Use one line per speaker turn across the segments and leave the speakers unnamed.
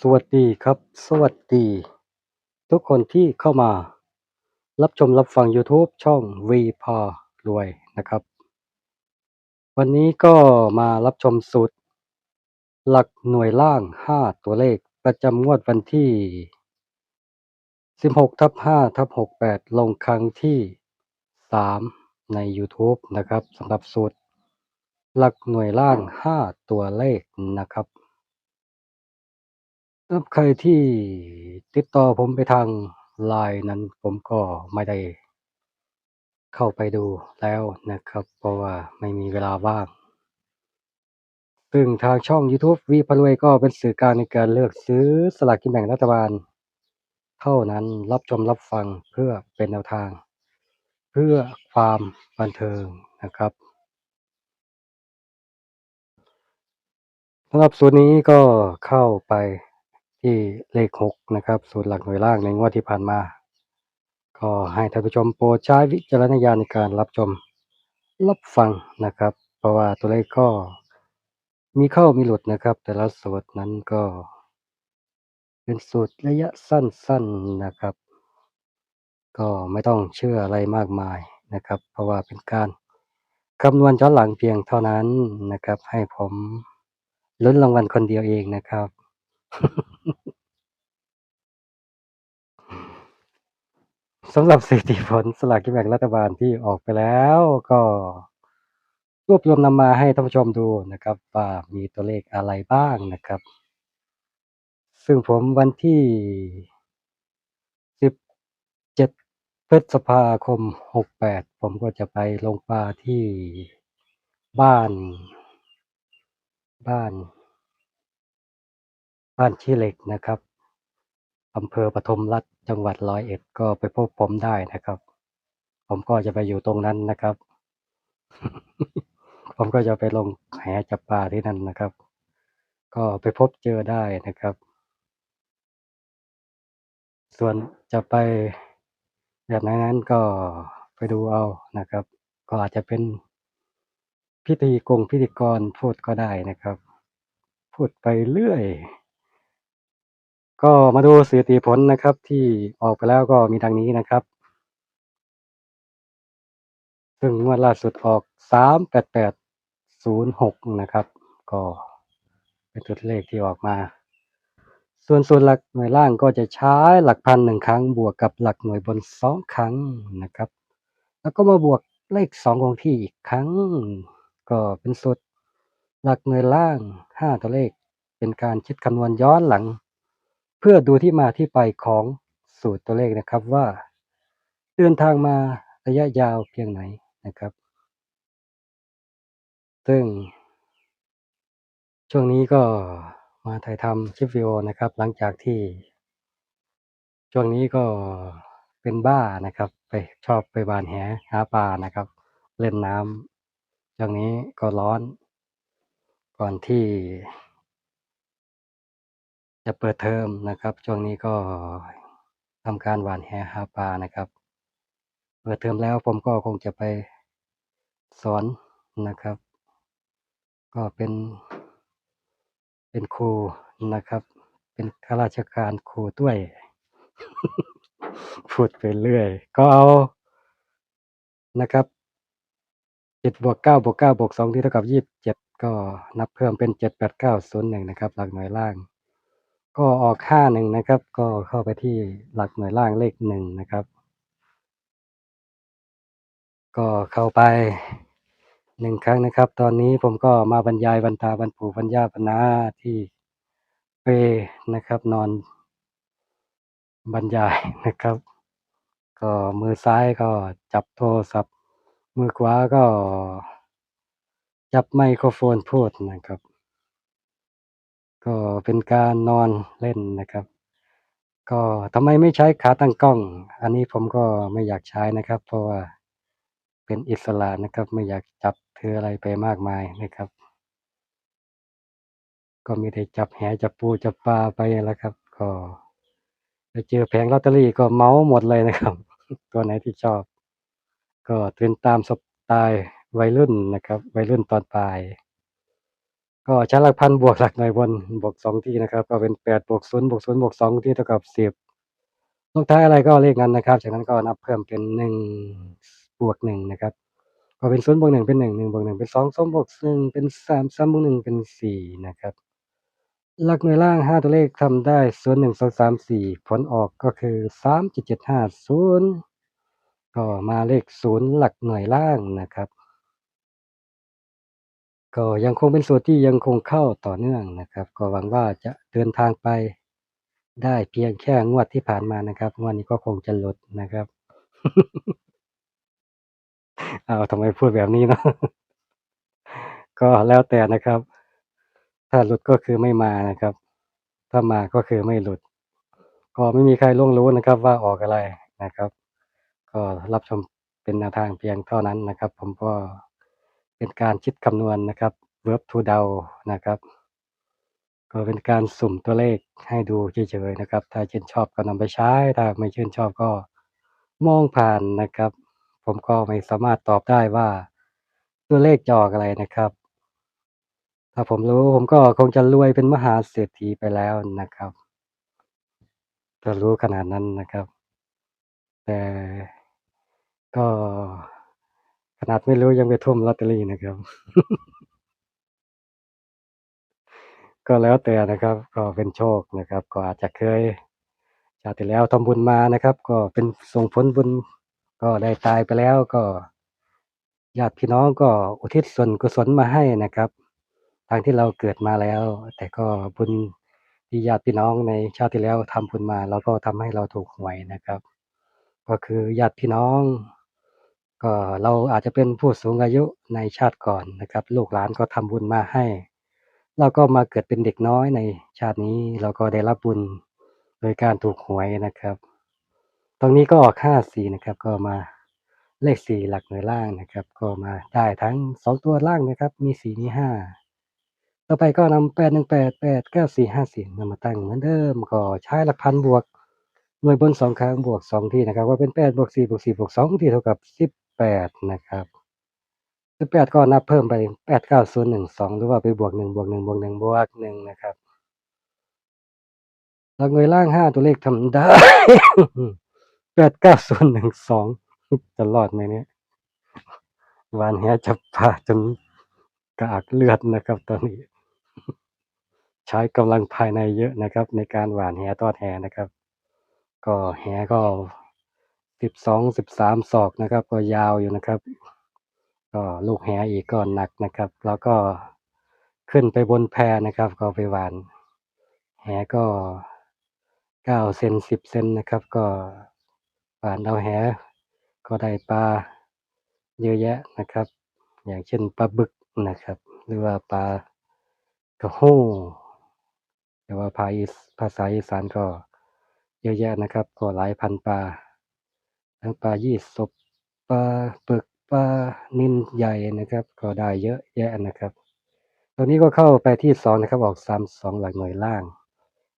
สวัสดีครับ สวัสดี ทุกคนที่เข้ามา รับชมรับฟัง YouTube ช่อง V พารวยนะครับ วันนี้ก็มารับชมสูตร หลักหน่วยล่าง 5 ตัวเลขประจำงวดวันที่ 16/5/68 ลงครั้งที่ 3 ในยูทูบนะครับสำหรับสูตร หลักหน่วยล่าง 5 ตัวเลขนะครับ สำหรับใครที่ติดต่อผมไปทาง LINE นั้นผมก็ไม่ได้เข้าไปดูแล้วนะครับ เพราะว่าไม่มีเวลาว่าง ซึ่งทางช่องยูทูบ V พารวยก็เป็นสื่อกลางในการเลือกซื้อสลากกินแบ่งรัฐบาล เท่านั้นรับชมรับฟังเพื่อเป็นแนวทาง เพื่อความบันเทิงนะครับสำหรับสูตรนี้ก็เข้าไป ที่เลข6นะครับ สูตรหลักหน่วยล่างในงวดที่ผ่านมา ก็ให้ท่านผู้ชมโปรดใช้วิจารณญาณในการรับชมรับฟังนะครับ เพราะว่าตัวเลขก็มีเข้ามีหลุดนะครับ แต่ละสูตรนั้นก็ เป็นสูตรระยะสั้นๆนะครับ ก็ไม่ต้องเชื่ออะไรมากมายนะครับ เพราะว่าเป็นการคำนวณย้อนหลังเพียงเท่านั้นนะครับ ให้ผมลุ้นรางวัลคนเดียวเองนะครับ สำหรับสถิติผลสลากกินแบ่งรัฐบาลที่ออกไปแล้วก็รวบรวมนำมาให้ท่านผู้ชมดูนะครับ ว่ามีตัวเลขอะไรบ้างนะครับ ซึ่งผมวันที่ 17 พฤษภาคม 68 ผมก็จะไปลงปลาที่บ้าน บ้าน บ้านขี้เหล็กนะครับอำเภอปทุมรัฐจังหวัดร้อยเอ็ดก็ไปพบผมได้นะครับ ผมก็จะไปอยู่ตรงนั้นนะครับ ผมก็จะไปลงแหจับปลาที่นั่นนะครับ ก็ไปพบเจอได้นะครับ ส่วนจะไปแบบไหนนั้นก็ไปดูเอานะครับ ก็อาจจะเป็นพิธีกงพิธีกรพูดก็ได้นะครับ พูดไปเรื่อย ก็มาดูสถิติผลนะครับที่ออกไปแล้วก็มีดังนี้นะครับ ซึ่งงวดล่าสุดออก38806นย์หกนะครับ ก็เป็นตัวเลขที่ออกมา ส่วนสูตรหลักหน่วยล่างก็จะใช้หลักพัน1ครั้ง บวกกับหลักหน่วยบน2ครั้งนะครับ แล้วก็มาบวกเลข2คงที่อีกครั้ง ก็เป็นสูตรหลักหน่วยล่าง5ตัวเลข เป็นการคิดคำนวณย้อนหลัง เพื่อดูที่มาที่ไปของสูตรตัวเลขนะครับว่า เดินทางมาระยะยาวเพียงไหนนะครับ ซึ่ง ช่วงนี้ก็มาถ่ายทำคลิปวิดีโอนะครับ หลังจากที่ ช่วงนี้ก็เป็นบ้านะครับ ไปชอบไปหว่านแหหาปลานะครับ เล่นน้ำช่วงนี้ก็ร้อน ก่อนที่ จะเปิดเทอมนะครับ ช่วงนี้ก็ทำการหวานแหหาปลานะครับ เปิดเทอมแล้วผมก็คงจะไปสอนนะครับ ก็เป็นเป็นครูนะครับ เป็นข้าราชการครูด้วย พูดไปเรื่อย ก็เอานะครับ7บวก9บวก9บวก2ที่เท่ากับ27ก็นับเพิ่มเป็น78901นะครับ หลักหน่วยล่าง ก็ออก51นะครับ ก็เข้าไปที่หลักหน่วยล่างเลข1นะครับ ก็เข้าไป1ครั้งนะครับ ตอนนี้ผมก็มาบรรยายบรรทาบรรปู่บรรย่าบรรณาที่เปนะครับ นอนบรรยายนะครับ ก็มือซ้ายก็จับโทรศัพท์ มือขวาก็จับไมโครโฟนพูดนะครับ ก็เป็นการนอนเล่นนะครับ ก็ทำไมไม่ใช้ขาตั้งกล้อง อันนี้ผมก็ไม่อยากใช้นะครับ เพราะว่าเป็นอิสระนะครับ ไม่อยากจับถืออะไรไปมากมายนะครับ ก็มีแต่จับแหจับปูจับปลาไปแหละครับ ก็ไปเจอแผงลอตเตอรี่ก็เมาหมดเลยนะครับ ตัวไหนที่ชอบ ก็เป็นตามสไตล์วัยรุ่นนะครับ วัยรุ่นตอนปลาย ก็ใช้นหลักพันบวกหลักหน่วยบนบวกสองที่นะครับ ก็เป็นแปดบวกศูนย์บวกศูนย์บวกสองที่เท่ากับสิบลงท้ายอะไรก็เลขนั้นนะครับ จากนั้นก็นับเพิ่มเป็นหนึ่งบวกหนึ่งนะครับก็เป็นศูนย์บวกหนึ่งเป็นหนึ่งหนึ่งบวกหนึ่งเป็นสองสองบวกหนึ่งเป็นสามสามบวกหนึ่งเป็นสี่นะครับหลักหน่วยล่างห้าตัวเลขทำได้ศูนย์หนึ่งสองสามสี่ผลออกก็คือสามเจ็ดเจ็ดห้าศูนย์ก็มาเลขศูนย์หลักหน่วยล่างนะครับ ก็ยังคงเป็นสูตรที่ยังคงเข้าต่อเนื่องนะครับ ก็หวังว่าจะเดินทางไปได้เพียงแค่งวดที่ผ่านมานะครับงวดนี้ก็คงจะหลุดนะครับ เอาทำไมพูดแบบนี้เนาะก็แล้วแต่นะครับ ถ้าหลุดก็คือไม่มานะครับ ถ้ามาก็คือไม่หลุด ก็ไม่มีใครล่วงรู้นะครับ ว่าออกอะไรนะครับ ก็รับชมเป็นแนวทางเพียงเท่านั้นนะครับ ผมก็ เป็นการคิดคำนวณนะครับ verb to เดานะครับ ก็เป็นการสุ่มตัวเลขให้ดูเฉยๆนะครับ ถ้าชื่นชอบก็นำไปใช้ ถ้าไม่ชื่นชอบก็มองผ่านนะครับ ผมก็ไม่สามารถตอบได้ว่าตัวเลขจออกอะไรนะครับ ถ้าผมรู้ผมก็คงจะรวยเป็นมหาเศรษฐีไปแล้วนะครับถ้ารู้ขนาดนั้นนะครับ แต่ก็ ขนาดไม่รู้ยังไปทุ่มลอตเตอรี่นะครับ ก็แล้วแต่นะครับ ก็เป็นโชคนะครับ ก็อาจจะเคยชาติแล้วทำบุญมานะครับ ก็เป็นส่งผลบุญก็ได้ตายไปแล้วก็ญาติพี่น้องก็อุทิศส่วนกุศลมาให้นะครับทางที่เราเกิดมาแล้ว แต่ก็บุญที่ญาติพี่น้องในชาติที่แล้วทำบุญมา แล้วก็ทำให้เราถูกหวยนะครับ ก็คือญาติพี่น้อง ก็เราอาจจะเป็นผู้สูงอายุในชาติก่อนนะครับ ลูกหลานก็ทำบุญมาให้ เราก็มาเกิดเป็นเด็กน้อยในชาตินี้เราก็ได้รับบุญโดยการถูกหวยนะครับ ตรงนี้ก็ออกห้าสี่นะครับ ก็มาเลขสี่หลักหน่วยล่างนะครับ ก็มาได้ทั้งสองตัวล่างนะครับ มีสี่มีห้าต่อไปก็นำแปดหนึ่งแปดแปดเก้าสี่ห้าสี่นำมาตั้งเหมือนเดิมก็ใช้หลักพันบวกหน่วยบนสองครั้งบวกสองที่นะครับ ว่าเป็นแปดบวกสี่บวกสี่บวกสองที่เท่ากับสิบ แปดนะครับสิบแปดก็นับเพิ่มไปแปดเก้าศูนย์หนึ่งสองหรือว่าไปบวกหนึ่งบวกหนึ่งบวกหนึ่งบวกหนึ่งนะครับหลักหน่วยล่างห้าตัวเลขทำได้แปดเก้าศูนย์หนึ่งสองจะรอดไหมเนี่ยหวานแหจับปลาจนกระอักเลือดนะครับ ตอนนี้ ใช้กำลังภายในเยอะนะครับ ในการหวานแหทอดแหนะครับ ก็แหก็ สิบสองสิบสามศอกนะครับ ก็ยาวอยู่นะครับ ก็ลูกแหอีกก็หนักนะครับ แล้วก็ขึ้นไปบนแพนะครับ ก็ไปหวาน แหก็เก้าเซนสิบเซนนะครับ ก็หวานเอาแหก็ได้ปลาเยอะแยะนะครับ อย่างเช่นปลาบึกนะครับ หรือว่าปลากระโห้แต่ว่าภาสภาษาอีสานก็เยอะแยะนะครับ ก็หลายพันปลา ทั้งปลายี่สบปลาปึกปลานินใหญ่นะครับ ก็ได้เยอะแยะนะครับตอนนี้ก็เข้าไปที่สองนะครับ ออกสามสองหลักหน่วยล่าง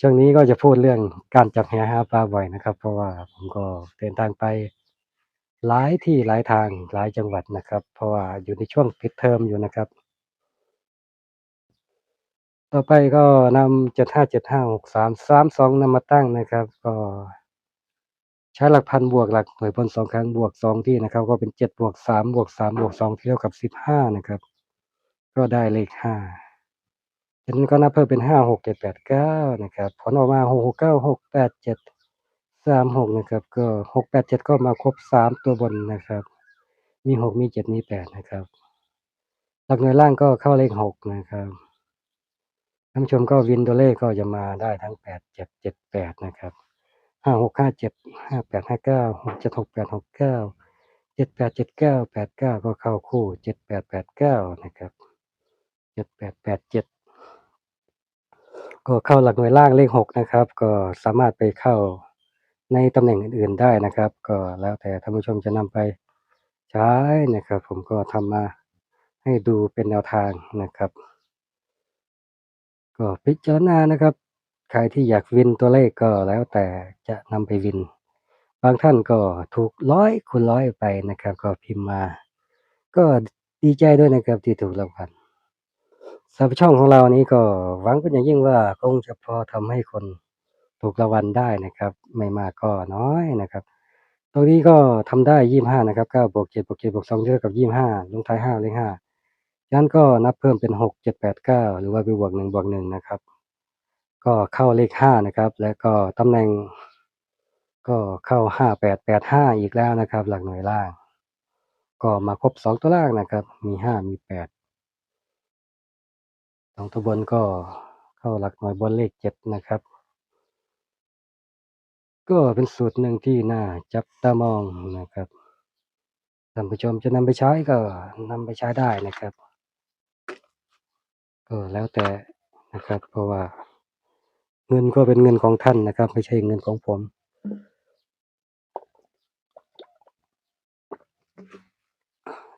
ช่วงนี้ก็จะพูดเรื่องการจับแหหาปลาบ่อยนะครับ เพราะว่าผมก็เดินทางไปหลายที่หลายทางหลายจังหวัดนะครับ เพราะว่าอยู่ในช่วงปิดเทอมอยู่นะครับ ต่อไปก็นำเจ็ดห้าเจ็ดห้าหกสามสามสองนำมาตั้งนะครับ ก็ ใช้หลักพันบวกหลักหน่วยบนสองครั้งบวกสองที่นะครับ ก็เป็นเจ็ดบวกสามบวกสามบวกสองเท่ากับสิบห้านะครับ ก็ได้เลขห้าฉะนั้นก็นับเพิ่มเป็นห้าหกเจ็ดแปดเก้านะครับผลออกมาหกหกเก้าหกแปดเจ็ดสามหกนะครับ ก็หกแปดเจ็ดก็มาครบสามตัวบนนะครับ มีหกมีเจ็ดมีแปดนะครับ หลักหน่วยล่างก็เข้าเลขหกนะครับท่านผู้ชมก็วินตัวเลขก็จะมาได้ทั้งแปดเจ็ดเจ็ดแปดนะครับ ห้าหกห้าเจ็ดห้าแปดห้าเก้าหกเจ็ดหกแปดหกเก้าเจ็ดแปดเจ็ดเก้าแปดเก้าก็เข้าคู่เจ็ดแปดแปดเก้านะครับเจ็ดแปดแปดเจ็ดก็เข้าหลักหน่วยล่างเลขหกนะครับ ก็สามารถไปเข้าในตำแหน่งอื่นๆได้นะครับ ก็แล้วแต่ท่านผู้ชมจะนำไปใช้นะครับ ผมก็ทำมาให้ดูเป็นแนวทางนะครับ ก็พิจารณานะครับ ครที่อยากวินตัวเลขก็แล้วแต่จะนำไปวิน บางท่านก็ถูกร้อยคูณร้อยไปนะครับ ก็พิมพ์มา ก็ดีใจด้วยนะครับที่ถูกรางวัลสำหรับช่องของเรานี้ก็หวังเป็นอย่างยิ่งว่าคงจะพอทำให้คนถูกรางวัลได้นะครับ ไม่มากก็น้อยนะครับ ตรงนี้ก็ทำได้ยี่ห้านะครับเก้าบวกเจ็ดบวกเจ็ดบวกสองเท่ากับยี่ห้าลงท้ายห้าเลขห้าฉะนั้นก็นับเพิ่มเป็นหกเจ็ดแปดเก้าหรือว่าไปบวกหนึ่งบวกหนึ่งนะครับ ก็เข้าเลขห้านะครับ แล้วก็ตำแหน่ง ก็เข้าห้าแปดแปดห้าอีกแล้วนะครับ หลักหน่วยล่าง ก็มาครบสองตัวล่างนะครับ มีห้ามีแปดสองตัวบนก็เข้าหลักหน่วยบนเลขเจ็ดนะครับ ก็เป็นสูตรหนึ่งที่น่าจับตามองนะครับท่านผู้ชมจะนำไปใช้ก็นำไปใช้ได้นะครับ ก็แล้วแต่นะครับเพราะว่า เงินก็เป็นเงินของท่านนะครับ ไม่ใช่เงินของผม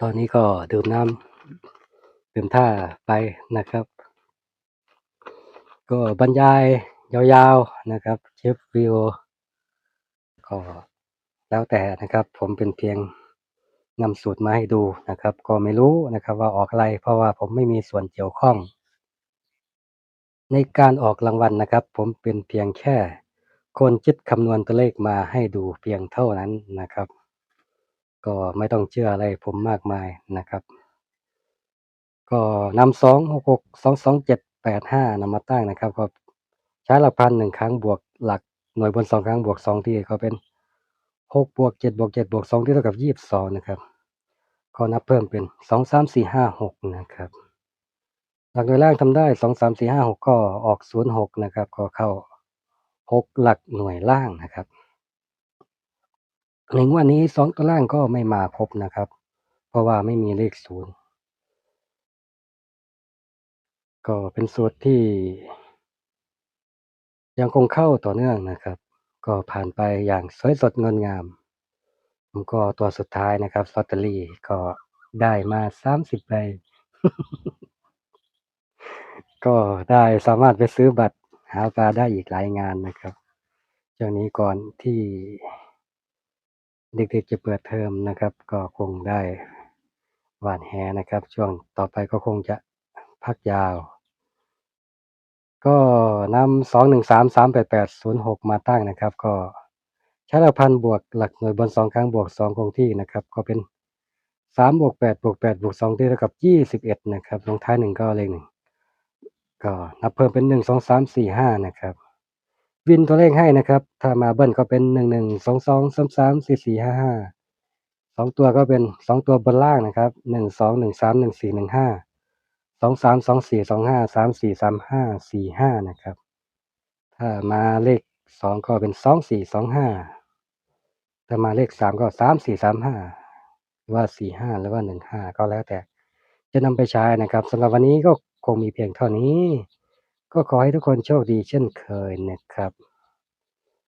ตอนนี้ก็ดื่มน้ำดื่มท่าไปนะครับ ก็บรรยายยาวๆนะครับเชฟวิวก็แล้วแต่นะครับ ผมเป็นเพียงนำสูตรมาให้ดูนะครับ ก็ไม่รู้นะครับ ว่าออกอะไรเพราะว่าผมไม่มีส่วนเกี่ยวข้อง ในการออกรางวัลนะครับ ผมเป็นเพียงแค่ คนคิดคำนวณตัวเลขมาให้ดูเพียงเท่านั้นนะครับ ก็ไม่ต้องเชื่ออะไรผมมากมายนะครับ ก็นำสองหกหกสองสองเจ็ดแปดห้านำมาตั้งนะครับก็ใช้หลักพันหนึ่งครั้งบวกหลักหน่วยบนสองครั้งบวกสองที่ก็เป็นหกบวกเจ็ดบวกเจ็ดบวกสองที่เท่ากับยี่สิบสองนะครับก็นับเพิ่มเป็นสองสามสี่ห้าหกนะครับ หลักหน่วยล่างทำได้สองสามสี่ห้าหกก็ออกศูนย์หกนะครับ ก็เข้าหกหลักหน่วยล่างนะครับในงวันนี้สองตัวล่างก็ไม่มาครบนะครับ เพราะว่าไม่มีเลขศูนย์ก็เป็นสูตรที่ ยังคงเข้าต่อเนื่องนะครับ ก็ผ่านไปอย่างสวยสดงดงามผมก็ตัวสุดท้ายนะครับลอตเตอรี่ก็ได้มาสามสิบใบ ก็ได้สามารถไปซื้อบัตรหาปลาได้อีกหลายงานนะครับช่วงนี้ก่อนที่เด็กๆจะเปิดเทอมนะครับ ก็คงได้หวานแหนะครับ ช่วงต่อไปก็คงจะพักยาว ก็นำสองหนึ่งสามสามแปดแปดศูนย์หกมาตั้งนะครับ ก็ใช้หลักพันบวกหลักหน่วยบนสองครั้งบวกสองคงที่นะครับ ก็เป็นสามบวกแปดบวกแปดบวกสองที่เท่ากับยี่สิบเอ็ดนะครับลงท้ายหนึ่งก็เลขหนึ่ง ก็นับเพิ่มเป็นหนึ่งสองสามสี่ห้านะครับ วินตัวเลขให้นะครับ ถ้ามาเบิ้ลก็เป็นหนึ่งหนึ่งสองสองสามสามสี่สี่ห้าห้าสองตัวก็เป็นสองตัวบนล่างนะครับหนึ่งสองหนึ่งสามหนึ่งสี่หนึ่งห้าสองสามสองสี่สองห้าสามสี่สามห้าสี่ห้านะครับ ถ้ามาเลขสองก็เป็นสองสี่สองห้าถ้ามาเลขสามก็สามสี่สามห้าหรือว่าสี่ห้าหรือว่าหนึ่งห้าก็แล้วแต่จะนำไปใช้นะครับสำหรับวันนี้ก็ คงมีเพียงเท่านี้ ก็ขอให้ทุกคนโชคดีเช่นเคยนะครับ